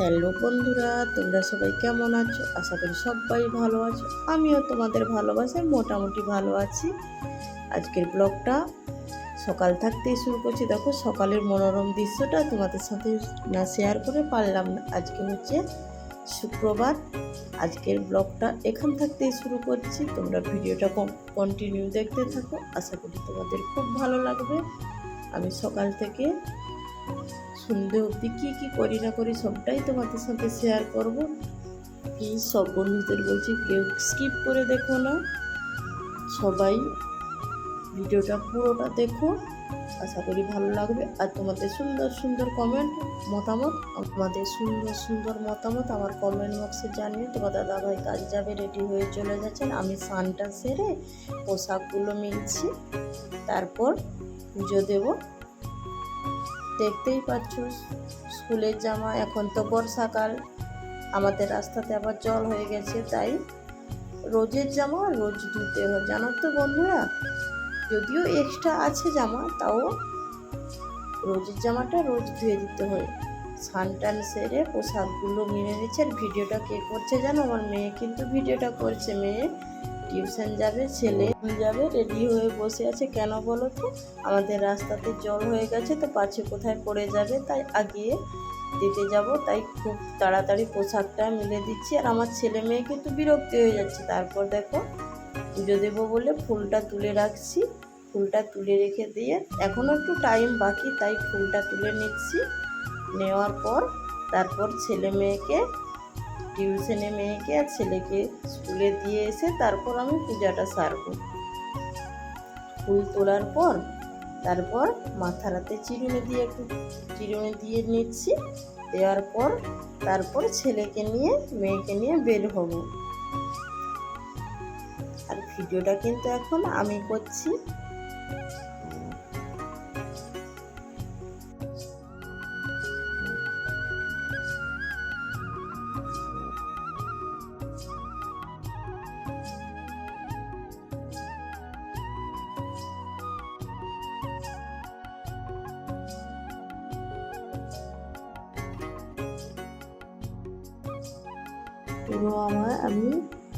Hello বন্ধুরা, তোমরা সবাই কেমন আছো? আশা করি সবাই ভালো আছো। আমিও তোমাদের ভালোবাসায় মোটামুটি ভালো আছি। আজকের ব্লগটা সকাল থাকতেই শুরু করছি। দেখো, সকালের মনোরম দৃশ্যটা তোমাদের সাথে না শেয়ার করে পারলাম না। আজকে হচ্ছে শুক্রবার। আজকের ব্লগটা এখান থাকতেই শুরু করছি। তোমরা ভিডিওটা কন্টিনিউ দেখতে থাকো। আশা করি তোমাদের খুব ভালো লাগবে। আমি সকাল থেকে সন্ধে অবধি কী কী করি না করি সবটাই তোমাদের সাথে শেয়ার করব। প্লিজ সব বন্ধুদের বলছি, কেউ স্কিপ করে দেখো না। সবাই ভিডিওটা পুরোটা দেখো। আশা করি ভালো লাগবে। আর তোমাদের সুন্দর সুন্দর কমেন্ট মতামত তোমাদের সুন্দর সুন্দর মতামত আমার কমেন্ট বক্সে জানিয়ে তোমার দাদাভাই কাজ যাবে রেডি হয়ে চলে যাচ্ছেন আমি স্নানটা সেরে পোশাকগুলো মিলছি। তারপর পুজো দেবো। দেখতেই পাচ্ছ, স্কুলের জামা এখন তো বর্ষাকাল। আমাদের রাস্তাতে আবার জল হয়ে গেছে, তাই রোজের জামা রোজ ধুতে হয়। জানো তো বন্ধুরা, যদিও এক্সট্রা আছে জামা, তাও রোজের জামাটা রোজ ধুয়ে দিতে হয়। স্নান টান সেরে পোশাকগুলো মেনে নিচ্ছে। আর ভিডিওটা কে করছে জানো? আমার মেয়ে কিন্তু ভিডিওটা করছে। মেয়ে টিউশন যাবে, ছেলে যাবে রেডি হয়ে বসে আছে। কেন বলো তো? আমাদের রাস্তাতে জল হয়ে গেছে, তো পাছে কোথায় পড়ে যাবে? তাই আগিয়ে দিতে যাব, তাই খুব তাড়াতাড়ি পোশাকটা মিলে দিচ্ছি। আর আমার ছেলে মেয়ে কিন্তু বিরক্তি হয়ে যাচ্ছে। তারপর দেখো, পুজো দেবো বলে ফুলটা তুলে রাখছি। ফুলটা তুলে রেখে দিয়ে এখনও একটু টাইম বাকি, তাই ফুলটা তুলে নিচ্ছি। নেওয়ার পর তারপর ছেলে মেয়েকে টিউশনে মেয়েকে আর ছেলেকে স্কুলে দিয়ে এসে তারপর আমি পূজাটা সারব। ফুল তোলার পর, তারপর মাথারাতে চিরুনি দিয়ে একটু চিরুনি দিয়ে নিচ্ছি, দেওয়ার পর তারপর ছেলেকে নিয়ে, মেয়েকে নিয়ে বের হব। আর ভিডিওটা কিন্তু এখন আমি করছি। পুরো আমার আমি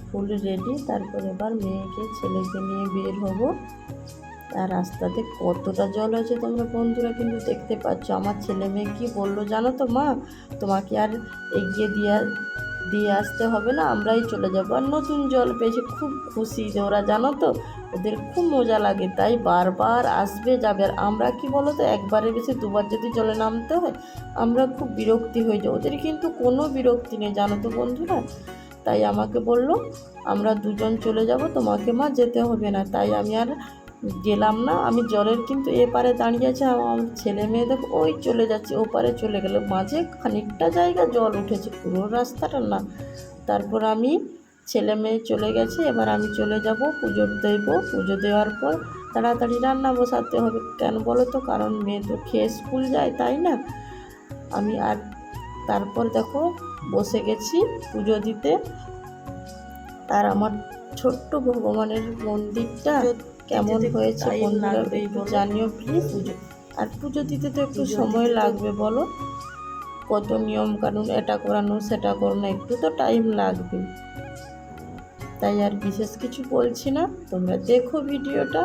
ফুল রেডি তারপর এবার মেয়েকে, ছেলেকে নিয়ে বের হব। আর রাস্তাতে কতটা জল আছে তোমরা বন্ধুরা কিন্তু দেখতে পাচ্ছ। আমার ছেলে মেয়ে কী বলল জানো তো মা? তোমাকে আর এগিয়ে দিয়ে দিয়ে আসতে হবে না, আমরাই চলে যাব। আর নতুন জল পেয়েছে, খুব খুশি যে ওরা, জানো তো? ওদের খুব মজা লাগে, তাই বারবার আসবে যাবে। আর আমরা কি বলো তো একবারে বেশি দুবার যদি জলে নামতে হয়, আমরা খুব বিরক্তি হয়ে যাই ওদের কিন্তু কোনো বিরক্তি নেই, জানো তো বন্ধুরা? তাই আমাকে বলল, আমরা দুজন চলে যাব, তোমাকে মা যেতে হবে না। তাই আমি আর গেলাম না, আমি জলের কিন্তু এপারে দাঁড়িয়ে আছে, আমার ছেলে মেয়ে দেখো, ওই চলে যাচ্ছে, ওপারে চলে গেল। মাঝে খানিকটা জায়গা জল উঠেছে, পুরো রাস্তাটা না। তারপর আমি ছেলে মেয়ে চলে গেছে, এবার আমি চলে যাব, পুজো দেব। পুজো দেওয়ার পর তাড়াতাড়ি রান্না বসাতে হবে। কেন বলো তো? কারণ মেয়ে তো খেয়ে স্কুল যায়, তাই না? আমি আর তারপর দেখো, বসে গেছি পুজো দিতে। আর আমার ছোট্ট ভগবানের মন্দিরটা কেমন হয়েছে বন্ধুরা জানিও প্লিজ পুজো। আর পুজো দিতে তো একটু সময় লাগবে বলো। কত নিয়ম কানুন এটা করানো সেটা করানো একটু তো টাইম লাগবে। তাই আর বিশেষ কিছু বলছি না। তোমরা দেখো ভিডিওটা।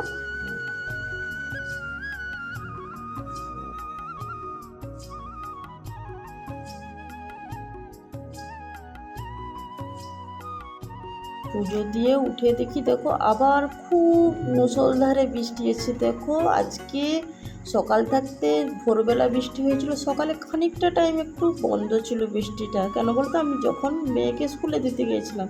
পুজো দিয়ে উঠে দেখি, দেখো আবার খুব মুসলধারে বৃষ্টি এসে দেখো আজকে সকাল থাকতে ভোরবেলা বৃষ্টি হয়েছিল, সকালে খানিকটা টাইম একটু বন্ধ ছিল বৃষ্টিটা। কেন বলতো? আমি যখন মেয়েকে স্কুলে দিতে গিয়েছিলাম,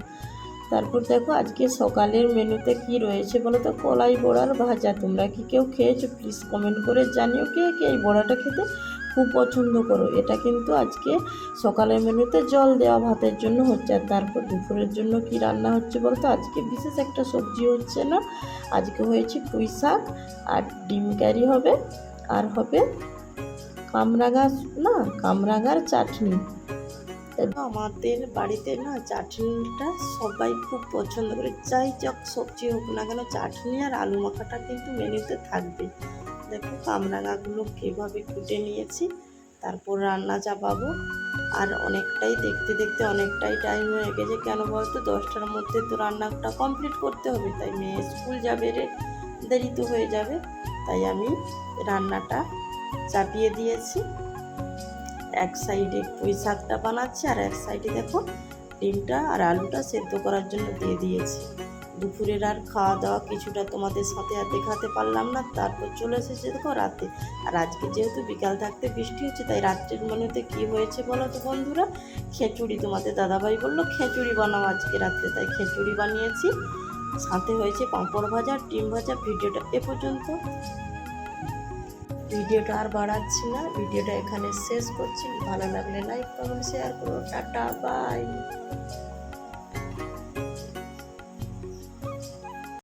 তারপর দেখো আজকে সকালের মেনুতে কি রয়েছে বলো তো? কলাই বড়ার ভাজা। তোমরা কি কেউ খেয়েছো? প্লিজ কমেন্ট করে জানিও কে কে এই বড়াটা খেতে খুব পছন্দ করো। এটা কিন্তু আজকে সকালের মেনুতে জল দেওয়া ভাতের জন্য হচ্ছে। আর তারপর দুপুরের জন্য কি রান্না হচ্ছে বলতো আজকে বিশেষ একটা সবজি হচ্ছে না। আজকে হয়েছে পুঁই শাক আর ডিম কারি হবে। আর হবে কামরাঙা না, কামরাঙার চাটনি। আমাদের বাড়িতে না চাটনিটা সবাই খুব পছন্দ করে। যাই যাক সবজি হোক না কেন, চাটনি আর আলু মাখাটা কিন্তু মেনুতে থাকবে দেখো কামরাঙাগুলো কীভাবে কুটে নিয়েছি, তারপর রান্না চাপাবো। আর অনেকটাই দেখতে দেখতে অনেকটাই টাইম হয়ে গেছে, কেন বলতো? দশটার মধ্যে তো রান্নাটা কমপ্লিট করতে হবে, তাই মেয়ে স্কুল যাবে রে, দেরি তো হয়ে যাবে। তাই আমি রান্নাটা চাপিয়ে দিয়েছি। এক সাইডে পুঁই শাকটা বানাচ্ছি, আর এক সাইডে দেখো ডিমটা আর আলুটা সেদ্ধ করার জন্য দিয়ে দিয়েছি। দুপুরের আর খাওয়া দাওয়া কিছুটা তোমাদের সাথে আর দেখাতে পারলাম না। তারপর চলে এসেছে দেখো রাতে। আর আজকে যেহেতু বিকাল থাকতে বৃষ্টি হচ্ছে, তাই রাত্রের মেনুতে কি হয়েছে বলো তো বন্ধুরা? খিচুড়ি তোমাদের দাদাভাই বলল, খিচুড়ি বানাও আজকে রাত্রে তাই খিচুড়ি বানিয়েছি। সাথে হয়েছে পাঁপড় ভাজা, ডিম ভাজা, ভিডিওটা এ পর্যন্ত। ভিডিওটা আর বাড়াচ্ছি না, ভিডিওটা এখানে শেষ করছি। ভালো লাগলে লাইক কমেন্ট শেয়ার করো। Tata bye